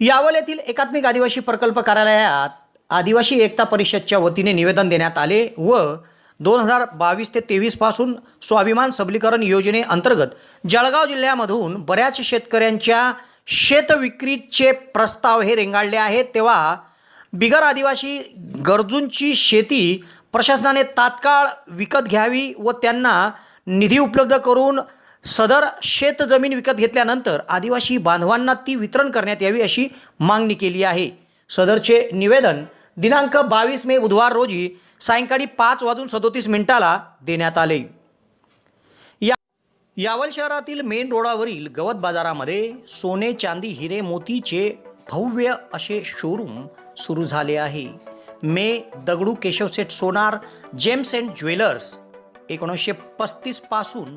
यावल येथील एकात्मिक आदिवासी प्रकल्प कार्यालयात आदिवासी एकता परिषदच्या वतीने निवेदन देण्यात आले व दोन हजार बावीस ते तेवीसपासून स्वाभिमान सबलीकरण योजनेअंतर्गत जळगाव जिल्ह्यामधून बऱ्याच शेतकऱ्यांच्या शेतविक्रीचे प्रस्ताव हे रेंगाळले आहेत. तेव्हा बिगर आदिवासी गरजूंची शेती प्रशासनाने तात्काळ विकत घ्यावी व त्यांना निधी उपलब्ध करून सदर शेतजमीन विकत घेतल्यानंतर आदिवासी बांधवांना ती वितरण करण्यात यावी अशी मागणी केली आहे. सदरचे निवेदन दिनांक बावीस मे बुधवार रोजी सायंकाळी पाच वाजून सदोतीस मिनिटाला देण्यात आले. या यावल शहरातील मेन रोडावरील गवत बाजारामध्ये सोने चांदी हिरे मोतीचे भव्य असे शोरूम सुरू झाले आहे. मे Dagdu Keshavseth Sonar gems and jewellers एकोणीसशे पस्तीसपासून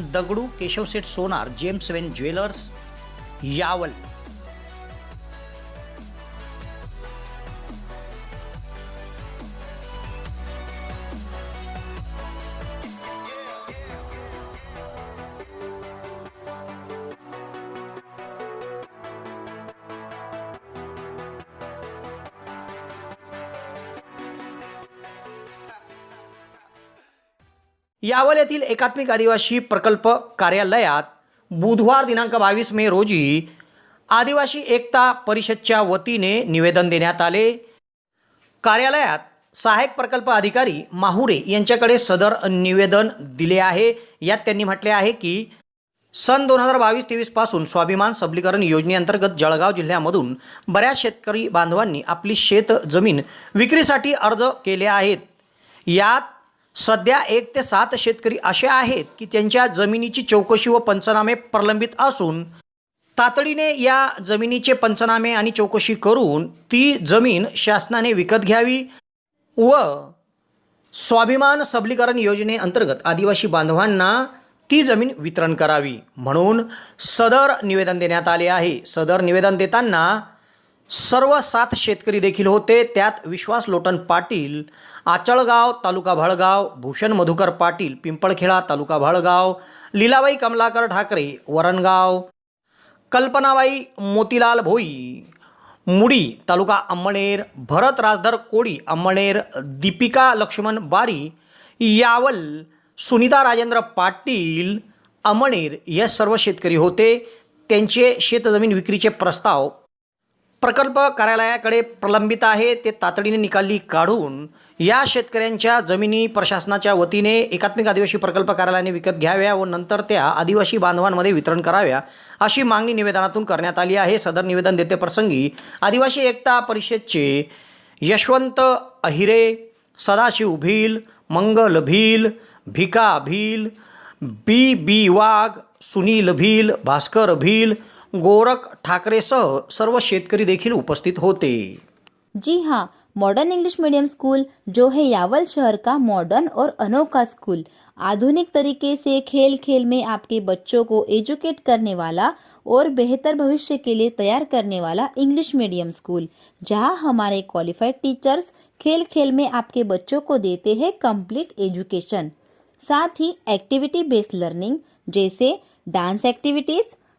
दगडू केशवसेठ सोनार जेम्स वेन ज्वेलर्स यावल. यावल येथील एकात्मिक आदिवासी प्रकल्प कार्यालयात बुधवार दिनांक बावीस मे रोजी आदिवासी एकता परिषदच्या वतीने निवेदन देण्यात आले. कार्यालयात सहाय्यक प्रकल्प अधिकारी माहुरे यांच्याकडे सदर निवेदन दिले आहे. यात त्यांनी म्हटले आहे की सन दोन हजार बावीस तेवीसपासून स्वाभिमान सबलीकरण योजनेअंतर्गत जळगाव जिल्ह्यामधून बऱ्याच शेतकरी बांधवांनी आपली शेत जमीन विक्रीसाठी अर्ज केले आहेत. यात सध्या एक ते सात शेतकरी असे आहेत की त्यांच्या जमिनीची चौकशी व पंचनामे प्रलंबित असून तातडीने या जमिनीचे पंचनामे आणि चौकशी करून ती जमीन शासनाने विकत घ्यावी व स्वाभिमान सबलीकरण योजनेअंतर्गत आदिवासी बांधवांना ती जमीन वितरण करावी. म्हणून सदर निवेदन देण्यात आले आहे. सदर निवेदन देताना सर्व सात शेतकरी देखील होते. त्यात विश्वास लोटन पाटील आचळगाव तालुका भळगाव भूषण मधुकर पाटील पिंपळखेडा तालुका भळगाव लीलाबाई कमलाकर ठाकरे वरणगाव कल्पनाबाई मोतीलाल भोई मुडी तालुका अंमळनेर भरत राजधर कोळी अंमळनेर दीपिका लक्ष्मण बारी यावल सुनीता राजेंद्र पाटील अमळनेर या सर्व शेतकरी होते. त्यांचे शेतजमीन विक्रीचे प्रस्ताव प्रकल्प कार्यालयाकडे प्रलंबित आहे. ते तातडीने निकाली काढून या शेतकऱ्यांच्या जमिनी प्रशासनाच्या वतीने एकात्मिक आदिवासी प्रकल्प कार्यालयाने विकत घ्याव्या व नंतर त्या आदिवासी बांधवांमध्ये वितरण कराव्या अशी मागणी निवेदनातून करण्यात आली आहे. सदर निवेदन देते प्रसंगी आदिवासी एकता परिषदचे यशवंत अहिरे सदाशिव भील मंगल भील भिका भील बी बी वाघ सुनील भील भास्कर भील गोरख ठाकरेसह सर्व शेतकरी देखील उपस्थित होते. जी हाँ मॉडर्न इंग्लिश मीडियम स्कूल जो है यावल शहर का मॉडर्न और अनोखा स्कूल आधुनिक तरीके से खेल खेल में आपके बच्चों को एजुकेट करने वाला और बेहतर भविष्य के लिए तैयार करने वाला इंग्लिश मीडियम स्कूल जहाँ हमारे क्वालिफाइड टीचर्स खेल खेल में आपके बच्चों को देते हैं कंप्लीट एजुकेशन साथ ही एक्टिविटी बेस्ड लर्निंग जैसे dance activities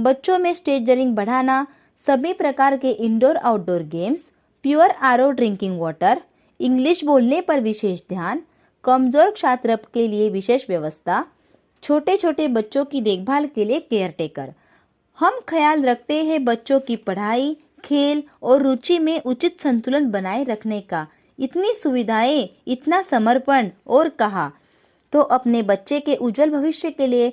बच्चों में स्टेज जरिंग बढ़ाना, सभी प्रकार के indoor outdoor games pure R drinking water English बोलने पर विशेष ध्यान, कमज़ोर छात्र के लिए विशेष व्यवस्था छोटे छोटे बच्चों की देखभाल के लिए केयर टेकर हम ख्याल रखते हैं बच्चों की पढ़ाई, खेल और रुचि में उचित संतुलन बनाए रखने का। इतनी सुविधाएँ, इतना समर्पण और कहा। तो अपने बच्चे के उज्जवल भविष्य के लिए